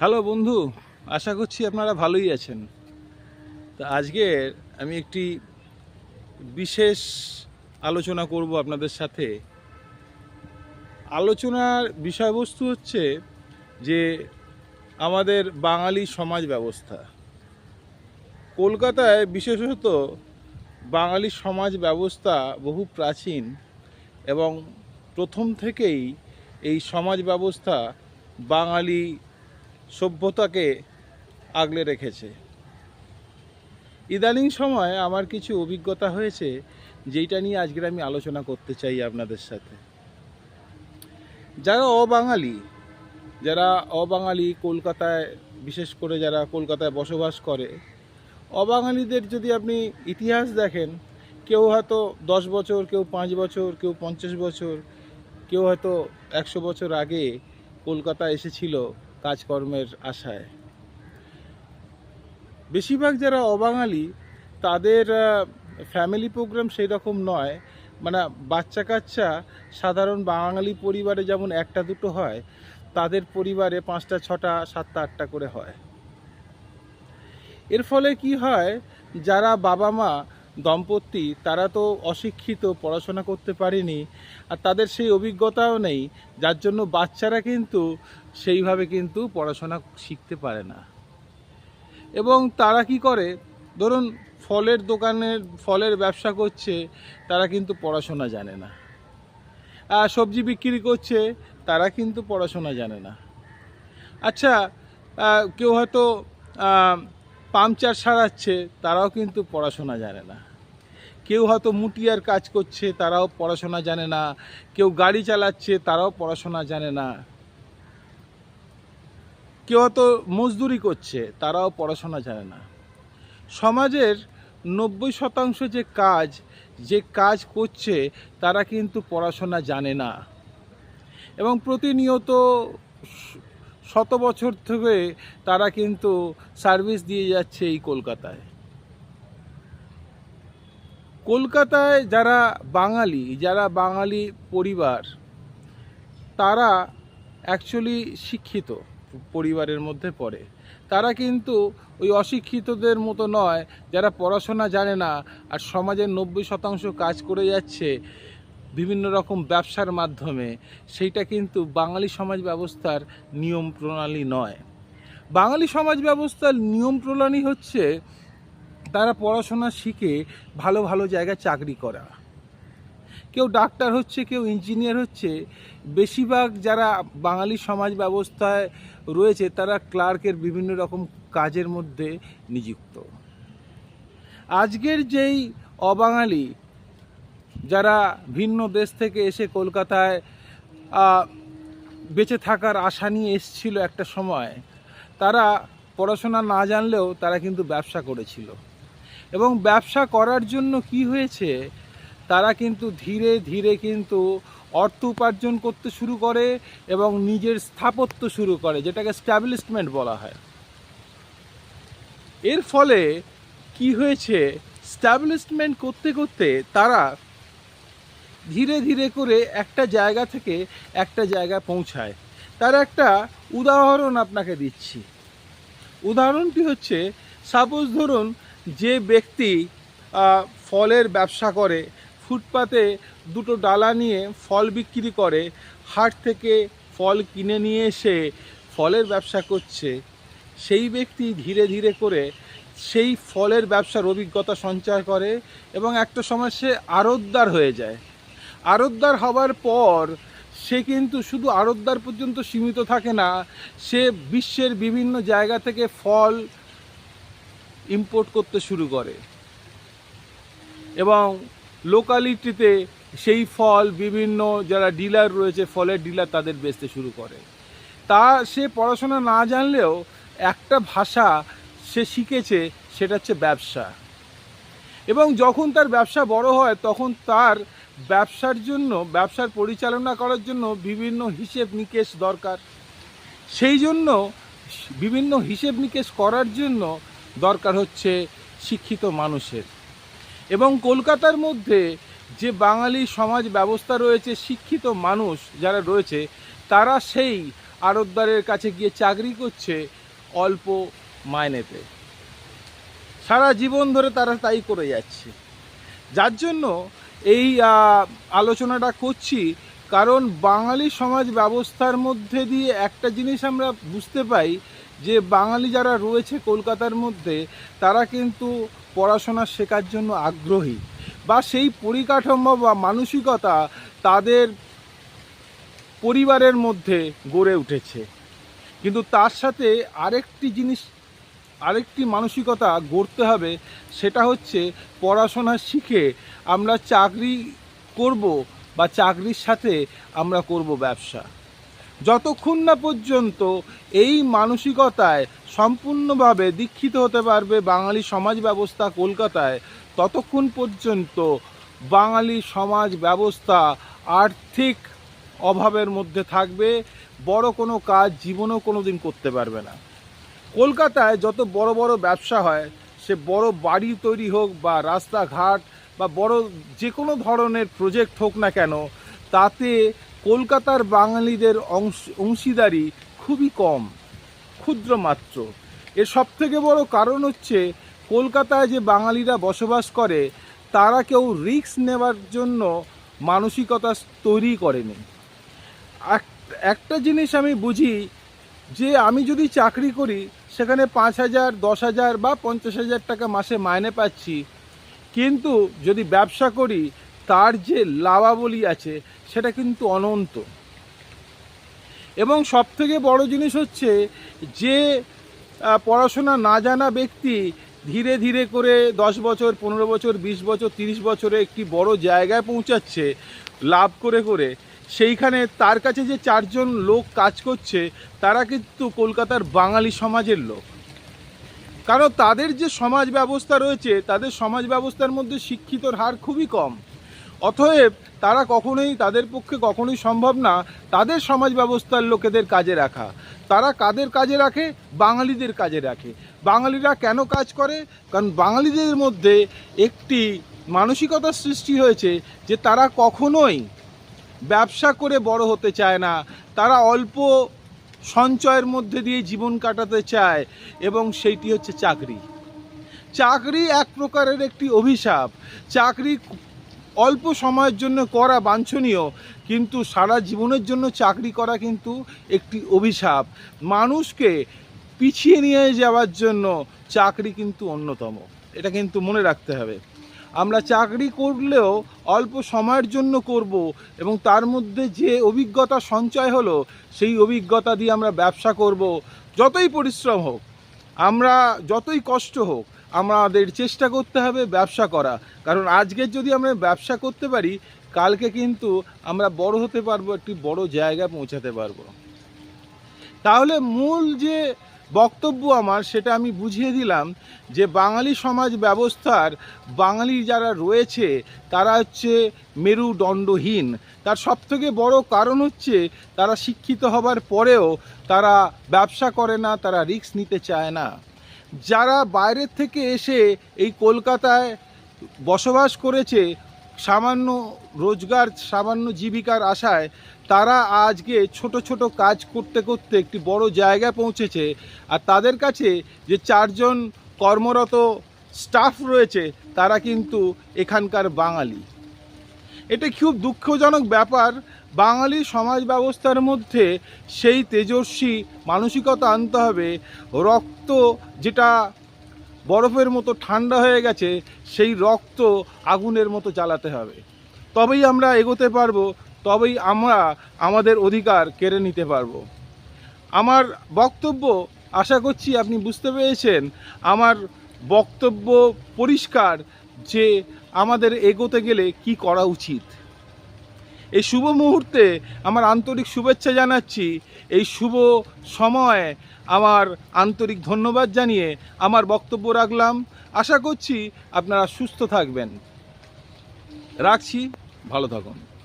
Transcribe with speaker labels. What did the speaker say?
Speaker 1: Hello বন্ধু, আশা করছি আপনারা ভালোই আছেন। তা আজকে আমি একটি বিশেষ আলোচনা করব আপনাদের সাথে। আলোচনার বিষয়বস্তু হচ্ছে যে আমাদের বাঙালি সমাজ ব্যবস্থা। কলকাতায় বিশেষত বাঙালি সমাজ ব্যবস্থা বহু প্রাচীন এবং প্রথম থেকেই এই সমাজ ব্যবস্থা বাঙালি সভ্যতাকে আগলে রেখেছে। ইদানিং সময় আমার কিছু অভিজ্ঞতা হয়েছে, যেইটা নিয়ে আজকের আমি আলোচনা করতে চাই আপনাদের সাথে। যারা অবাঙালি যারা অবাঙালি কলকাতায়, বিশেষ করে যারা কলকাতায় বসবাস করে, অবাঙালিদের যদি আপনি ইতিহাস দেখেন, কেউ হয়তো দশ বছর, কেউ পাঁচ বছর, কেউ পঞ্চাশ বছর, কেউ হয়তো একশো বছর আগে কলকাতা এসেছিল কাজকর্মের আশায়। বেশিরভাগ যারা অবাঙালি, তাদের ফ্যামিলি প্রোগ্রাম সেই রকম নয়। মানে বাচ্চা কাচ্চা সাধারণ বাঙালি পরিবারে যেমন একটা দুটো হয়, তাদের পরিবারে পাঁচটা, ছটা, সাতটা, আটটা করে হয়। এর ফলে কি হয়, যারা বাবা মা দম্পতি, তারা তো অশিক্ষিত, পড়াশোনা করতে পারেনি, আর তাদের সেই অভিজ্ঞতাও নেই, যার জন্য বাচ্চারা কিন্তু সেইভাবে কিন্তু পড়াশোনা শিখতে পারে না। এবং তারা কি করে? ধরুন, ফলের দোকানের, ফলের ব্যবসা করছে, তারা কিন্তু পড়াশোনা জানে না। আর সবজি বিক্রি করছে, তারা কিন্তু পড়াশোনা জানে না। আচ্ছা কেউ হয়তো পাংচার সারাচ্ছে, তারাও কিন্তু পড়াশোনা জানে না। কেউ হয়তো মুটিয়ার কাজ করছে, তারাও পড়াশোনা জানে না। কেউ গাড়ি চালাচ্ছে, তারাও পড়াশোনা জানে না। কেউ হয়তো মজদুরি করছে, তারাও পড়াশোনা জানে না। সমাজের নব্বই শতাংশ যে কাজ যে কাজ করছে, তারা কিন্তু পড়াশোনা জানে না। এবং প্রতিনিয়ত শত বছর থেকে তারা কিন্তু সার্ভিস দিয়ে যাচ্ছে এই কলকাতায়। কলকাতায় যারা বাঙালি যারা বাঙালি পরিবার, তারা অ্যাকচুয়ালি শিক্ষিত পরিবারের মধ্যে পড়ে। তারা কিন্তু ওই অশিক্ষিতদের মতো নয়, যারা পড়াশোনা জানে না আর সমাজের নব্বই শতাংশ কাজ করে যাচ্ছে। বিভিন্ন রকম ব্যবসার মাধ্যমে সেইটা কিন্তু বাঙালি সমাজ ব্যবস্থার নিয়ম প্রণালী নয়। বাঙালি সমাজ ব্যবস্থার নিয়ম প্রণালী হচ্ছে তারা পড়াশোনা শিখে ভালো ভালো জায়গায় চাকরি করা। কেউ ডাক্তার হচ্ছে, কেউ ইঞ্জিনিয়ার হচ্ছে, বেশিরভাগ যারা বাঙালি সমাজ ব্যবস্থায় রয়েছে তারা ক্লার্কের বিভিন্ন রকম কাজের মধ্যে নিযুক্ত। আজকের যেই অবাঙালি যারা ভিন্ন দেশ থেকে এসে কলকাতায় বেঁচে থাকার আশা নিয়ে এসছিল একটা সময়, তারা পড়াশোনা না জানলেও তারা কিন্তু ব্যবসা করেছিল। এবং ব্যবসা করার জন্য কি হয়েছে? তারা কিন্তু ধীরে ধীরে কিন্তু অর্থ উপার্জন করতে শুরু করে এবং নিজের স্থাপত্য শুরু করে, যেটাকে স্ট্যাবলিশমেন্ট বলা হয়। এর ফলে কি হয়েছে? স্ট্যাবলিশমেন্ট করতে করতে তারা ধীরে ধীরে করে একটা জায়গা থেকে একটা জায়গায় পৌঁছায়। তার একটা উদাহরণ আপনাকে দিচ্ছি। উদাহরণটি হচ্ছে সাপোজ ধরুন যে ব্যক্তি ফলের ব্যবসা করে, ফুটপাতে দুটো ডালা নিয়ে ফল বিক্রি করে, হাট থেকে ফল কিনে নিয়ে এসে ফলের ব্যবসা করছে, সেই ব্যক্তি ধীরে ধীরে করে সেই ফলের ব্যবসার অভিজ্ঞতা সঞ্চয় করে এবং একটা সময় সে আড়তদার হয়ে যায়। আড়তদার হওয়ার পর সে কিন্তু শুধু আড়তদার পর্যন্ত সীমিত থাকে না, সে বিশ্বের বিভিন্ন জায়গা থেকে ফল ইম্পোর্ট করতে শুরু করে। এবং লোকালিটিতে সেই ফল বিভিন্ন যারা ডিলার রয়েছে, ফলের ডিলার তাদের বেচতে শুরু করে। তা সে পড়াশোনা না জানলেও একটা ভাষা সে শিখেছে, সেটা হচ্ছে ব্যবসা। এবং যখন তার ব্যবসা বড় হয়, তখন তার ব্যবসার জন্য, ব্যবসার পরিচালনা করার জন্য বিভিন্ন হিসেব নিকেশ দরকার। সেই জন্য বিভিন্ন হিসেব নিকেশ করার জন্য দরকার হচ্ছে শিক্ষিত মানুষের। এবং কলকাতার মধ্যে যে বাঙালি সমাজ ব্যবস্থা রয়েছে, শিক্ষিত মানুষ যারা রয়েছে, তারা সেই আড়তদারের কাছে গিয়ে চাকরি করছে অল্প মাইনেতে। সারা জীবন ধরে তারা তাই করে যাচ্ছে। যার জন্য এই আলোচনাটা করছি কারণ বাঙালি সমাজ ব্যবস্থার মধ্যে দিয়ে একটা জিনিস আমরা বুঝতে পাই যে বাঙালি যারা রয়েছে কলকাতার মধ্যে, তারা কিন্তু পড়াশোনা শেখার জন্য আগ্রহী বা সেই পরিকাঠামো বা মানসিকতা তাদের পরিবারের মধ্যে গড়ে উঠেছে। কিন্তু তার সাথে আরেকটি জিনিস আরেকটি মানসিকতা গড়তে হবে, সেটা হচ্ছে পড়াশোনা শিখে আমরা চাকরি করব বা চাকরির সাথে আমরা করব ব্যবসা। যতক্ষণ না পর্যন্ত এই মানসিকতায় সম্পূর্ণভাবে দীক্ষিত হতে পারবে বাঙালি সমাজ ব্যবস্থা কলকাতায়, ততক্ষণ পর্যন্ত বাঙালি সমাজ ব্যবস্থা আর্থিক অভাবের মধ্যে থাকবে, বড় কোনো কাজ জীবনেও কোনো দিন করতে পারবে না। কলকাতায় যত বড় বড় ব্যবসা হয়, সে বড় বাড়ি তৈরি হোক বা রাস্তাঘাট বা বড় যে কোনো ধরনের প্রজেক্ট হোক না কেন, তাতে কলকাতার বাঙালিদের অংশ, অংশীদারি খুবই কম, ক্ষুদ্র মাত্র। এর সবথেকে বড় কারণ হচ্ছে, কলকাতায় যে বাঙালিরা বসবাস করে, তারা কেউ রিস্ক নেওয়ার জন্য মানসিকতা তৈরি করেনি। এক- একটা জিনিস আমি বুঝি, যে আমি যদি চাকরি করি সেখানে পাঁচ হাজার, দশ হাজার বা পঞ্চাশ হাজার টাকা মাসে মাইনে পাচ্ছি। কিন্তু যদি ব্যবসা করি, তার যে লাভাবলী আছে, সেটা কিন্তু অনন্ত। এবং সবথেকে বড় জিনিস হচ্ছে যে পড়াশোনা না জানা ব্যক্তি ধীরে ধীরে করে দশ বছর, পনেরো বছর, বিশ বছর, তিরিশ বছরে একটি বড় জায়গায় পৌঁছাচ্ছে, লাভ করে করে। সেইখানে তার কাছে যে চারজন লোক কাজ করছে, তারা কিন্তু কলকাতার বাঙালি সমাজের লোক। কারণ তাদের যে সমাজ ব্যবস্থা রয়েছে, তাদের সমাজ ব্যবস্থার মধ্যে শিক্ষিতর হার খুবই কম। অতএব তারা কখনোই তাদের পক্ষে কখনোই সম্ভব না তাদের সমাজ ব্যবস্থার লোকেদের কাজে রাখা। তারা কাদের কাজে রাখে? বাঙালিদের কাজে রাখে। বাঙালিরা কেন কাজ করে? কারণ বাঙালিদের মধ্যে একটি মানসিকতার সৃষ্টি হয়েছে যে তারা কখনোই ব্যবসা করে বড় হতে চায় না। তারা অল্প সঞ্চয়ের মধ্যে দিয়ে জীবন কাটাতে চায় এবং সেইটি হচ্ছে চাকরি। চাকরি এক প্রকারের একটি অভিশাপ। চাকরি অল্প সময়ের জন্য করা বাঞ্ছনীয়, কিন্তু সারা জীবনের জন্য চাকরি করা কিন্তু একটি অভিশাপ। মানুষকে পিছিয়ে নিয়ে যাওয়ার জন্য চাকরি কিন্তু অন্যতম। এটা কিন্তু মনে রাখতে হবে। আমরা চাকরি করলেও অল্প সময়ের জন্য করব এবং তার মধ্যে যে অভিজ্ঞতা সঞ্চয় হলো, সেই অভিজ্ঞতা দিয়ে আমরা ব্যবসা করব। যতই পরিশ্রম হোক, আমরা যতই কষ্ট হোক, আমাদের চেষ্টা করতে হবে ব্যবসা করা। কারণ আজকের যদি আমরা ব্যবসা করতে পারি, কালকে কিন্তু আমরা বড় হতে পারব, একটি বড় জায়গায় পৌঁছাতে পারব। তাহলে মূল যে বক্তব্য আমার, সেটা আমি বুঝিয়ে দিলাম যে বাঙালি সমাজ ব্যবস্থার বাঙালি যারা রয়েছে, তারা হচ্ছে মেরুদণ্ডহীন। তার সবথেকে বড় কারণ হচ্ছে তারা শিক্ষিত হবার পরেও তারা ব্যবসা করে না, তারা রিস্ক নিতে চায় না। যারা বাইরের থেকে এসে এই কলকাতায় বসবাস করেছে সামান্য রোজগার, সামান্য জীবিকার আশায় তারা আজকে ছোট ছোট কাজ করতে করতে একটি বড় জায়গায় পৌঁছেছে। আর তাদের কাছে যে চারজন কর্মরত স্টাফ রয়েছে, তারা কিন্তু এখানকার বাঙালি। এটা খুব দুঃখজনক ব্যাপার। বাঙালি সমাজ ব্যবস্থার মধ্যে সেই তেজস্বী মানসিকতা আনতে হবে। রক্ত যেটা বরফের মতো ঠান্ডা হয়ে গেছে, সেই রক্ত আগুনের মতো জ্বালাতে হবে। তবেই আমরা এগোতে পারব, তবেই আমরা আমাদের অধিকার কেড়ে নিতে পারব। আমার বক্তব্য, আশা করছি আপনি বুঝতে পেরেছেন, আমার বক্তব্য পরিষ্কার যে আমাদের এগোতে গেলে কি করা উচিত। এই শুভ মুহূর্তে আমার আন্তরিক শুভেচ্ছা জানাচ্ছি। এই শুভ সময়ে আমার আন্তরিক ধন্যবাদ জানিয়ে আমার বক্তব্য রাখলাম। আশা করছি আপনারা সুস্থ থাকবেন। রাখছি, ভালো থাকুন।